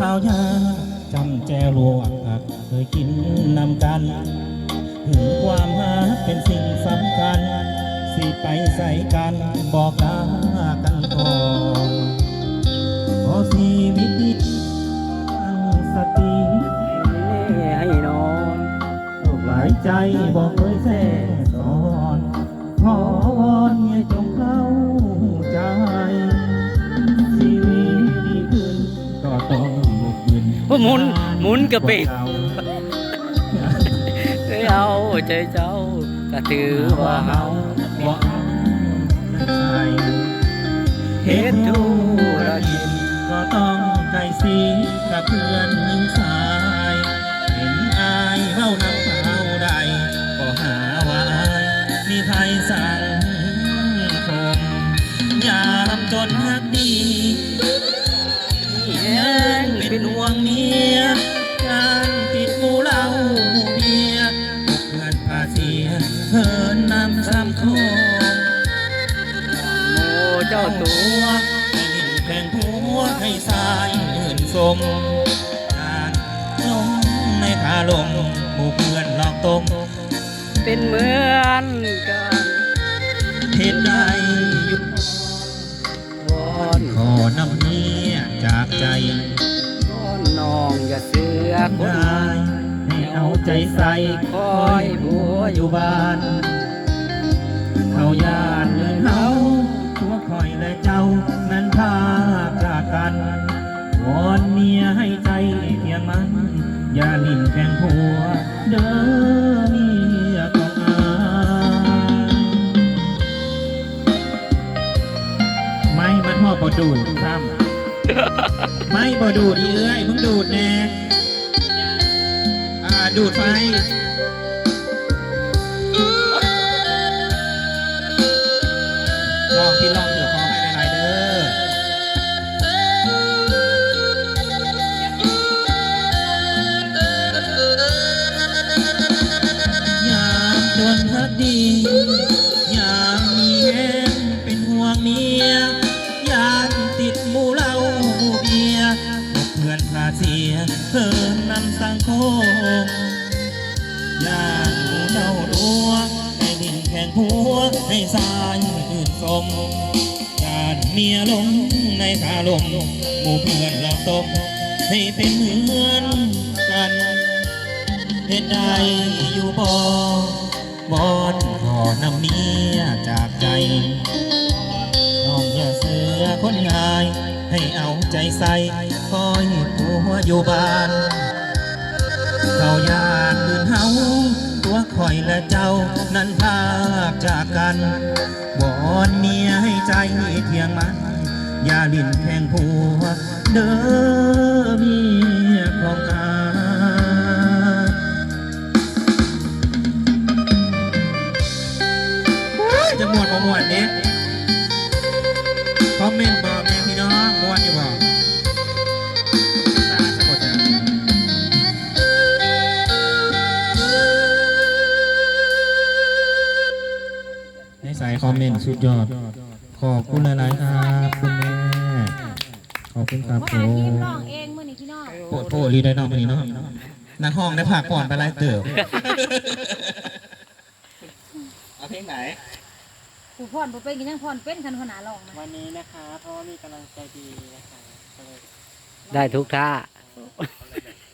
ข้าวยาจำแจวลวกหักเคยกินนำกัน ถึงความหาเป็นสิ่งสำคัญ สิไปใส่กันบอกลากันก่อนขอชีวิตนี้ตั้งสติให้นอนหลายใจบอกเคยแท้ส มุนหมุนกระเป็ดเอ้ยเอาใจเจ้าก็ถือว่าเฮาบ่เอาใช่เฮ็ดธุรกิจก็ต้องใจสีกับเพื่อนหญิงสาย เห็นอายเว้านำเขาใดก็หาว่าอายมีภัยสังคมยามจนฮักดี ให้สายอื่นสมการลงในขาลมหมู่เพื่อนหลอกตมเป็นเหมือนกันเห็นได้อยู่วอนขอนำเมียจากใจวอนน้องอย่าเสือกคนได้ให้เอาใจใส่คอยบัวอยู่บ้านเขาญาติเงินเฮาตัวคอยและเจ้านั้นพาันวอนเมียให้ใจเพียงมัน อย่าลิ่นแข่งผัวเด้อเมียของอายไม่มันหอบบ่ดูดซ้ำไม่บ่ดูดอีเอ้ยมึงดูดแน่อ่าดูดไฟ บอกเพื่อนพาเสียเพิ่นนำสังคมยามหมูเจ้าตัวให้ดินแข่งหัวให้สายอื่นสมการเมียลงในขาลมหมู่เพื่อนเราตมให้เป็นเหมือนกันเหตุใดอยู่บ่บอนขอนำเมียจากใจน้องอย่าเสือคนงาย ให้เอาใจใส่คอย อยู่บ้านเขาญาติอื่นเฮาตัวคอยและเจ้านั้นพากจากกันวอนเมียให้ใจเที่ยงมัน อย่าลิ้นแข่งผัวเด้อมี มเมนต์สุดยอด ขอบคุณหลาย ๆ ครับคุณแม่ขอบคุณครับว่าโอ้อาทีมร้องเองมื้อนี้พี่น้องโปรดโปรดรีได้น้องคนนี้เนาะนักห้องได้ผักก่อนไปไล่เติบเอาเพลงไหน ผู้พรบ่เป็นก็ยังพรเป็นคันขนาดร้องนะวันนี้นะคะเพราะว่ามีกำลังใจดีนะคะก็เลยได้ทุกท่า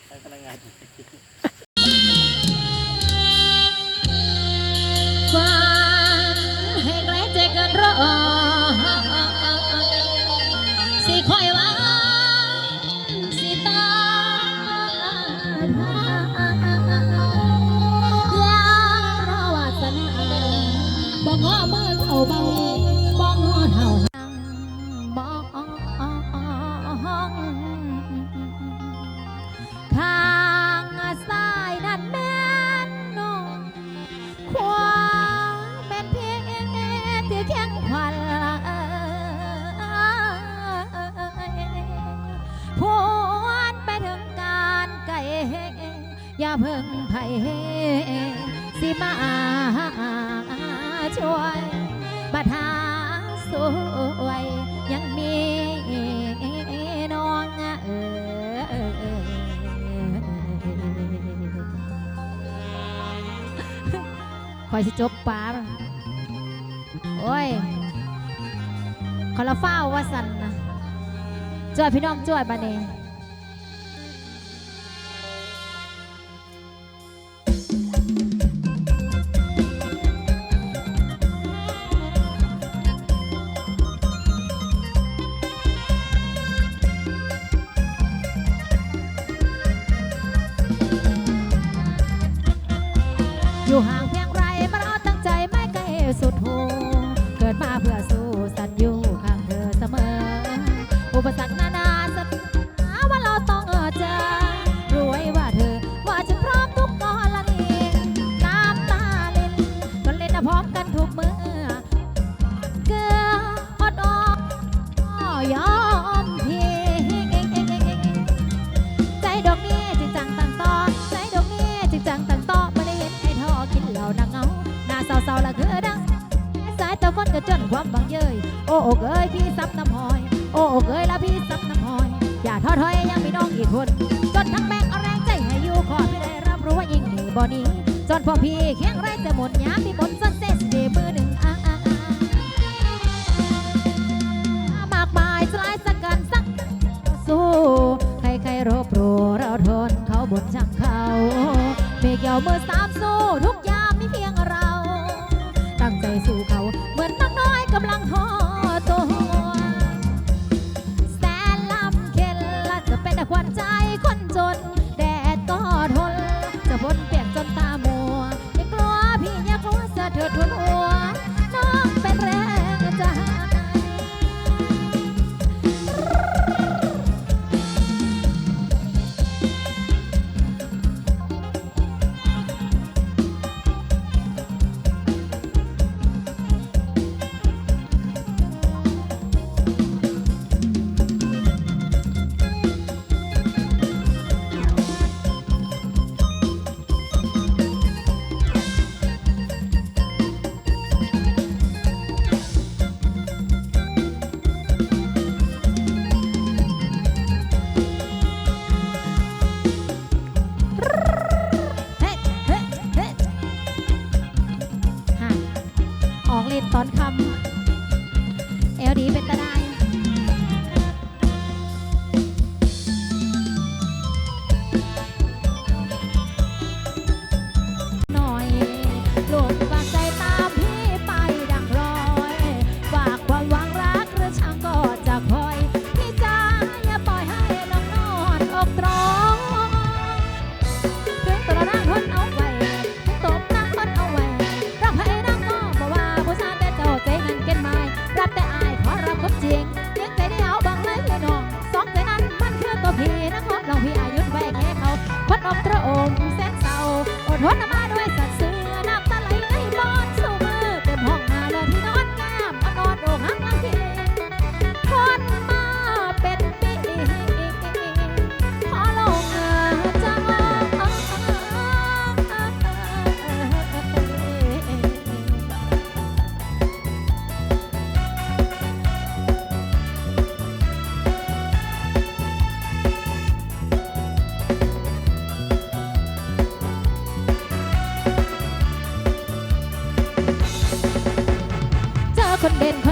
ใช้พลังงานฝั อย่าเพิ่งไผ่สิมาช่วยบัดหาสวยยังมีน้องเออคอยสิจบปาโอ้ยขอละเฝ้าว่าสันนะจอยพี่น้องจอยบานเอง ปสรรคนานาสักหาว่าเราต้องเจอรู้ไว้ว่าเธอ ว่าฉันพร้อมทุกกรณีน้ำตาเล่นก็เล่นพร้อมกันทุกเมื่อเกลืออดออกยอมพี่ใจดอกนี้จิจังตังต่อใจดอกนี้จิจังตังต่อไม่ได้เห็นใครทอกินเหล้านังเงาหน้าเศร้าๆละคือดังสายตะวันก็จนความบังเยยโอ้โอกเอ้ยพี่ซับน้ำหอย โอ้เอ้ยละพี่ซับน้ำหอย อย่าท้อถอยยังมีน้องอีกคน จนทั้งแม่งเอาแรงใจให้อยู่ขอพี่ได้รับรู้ว่ายิ่งหนีบ่นี้จนพอพี่เคียงไรจะหมดยามพี่บนสันเซสเดมือหนึ่งอ่าอ่าอ่ามากมายสลายสักกันสักสู้ใครๆรบหรูเราทนเขาบนช่างเขาเมฆเหี่ยวมือส เล่นตอนคำเอลดีเป็นตะได้ คนเด่นคน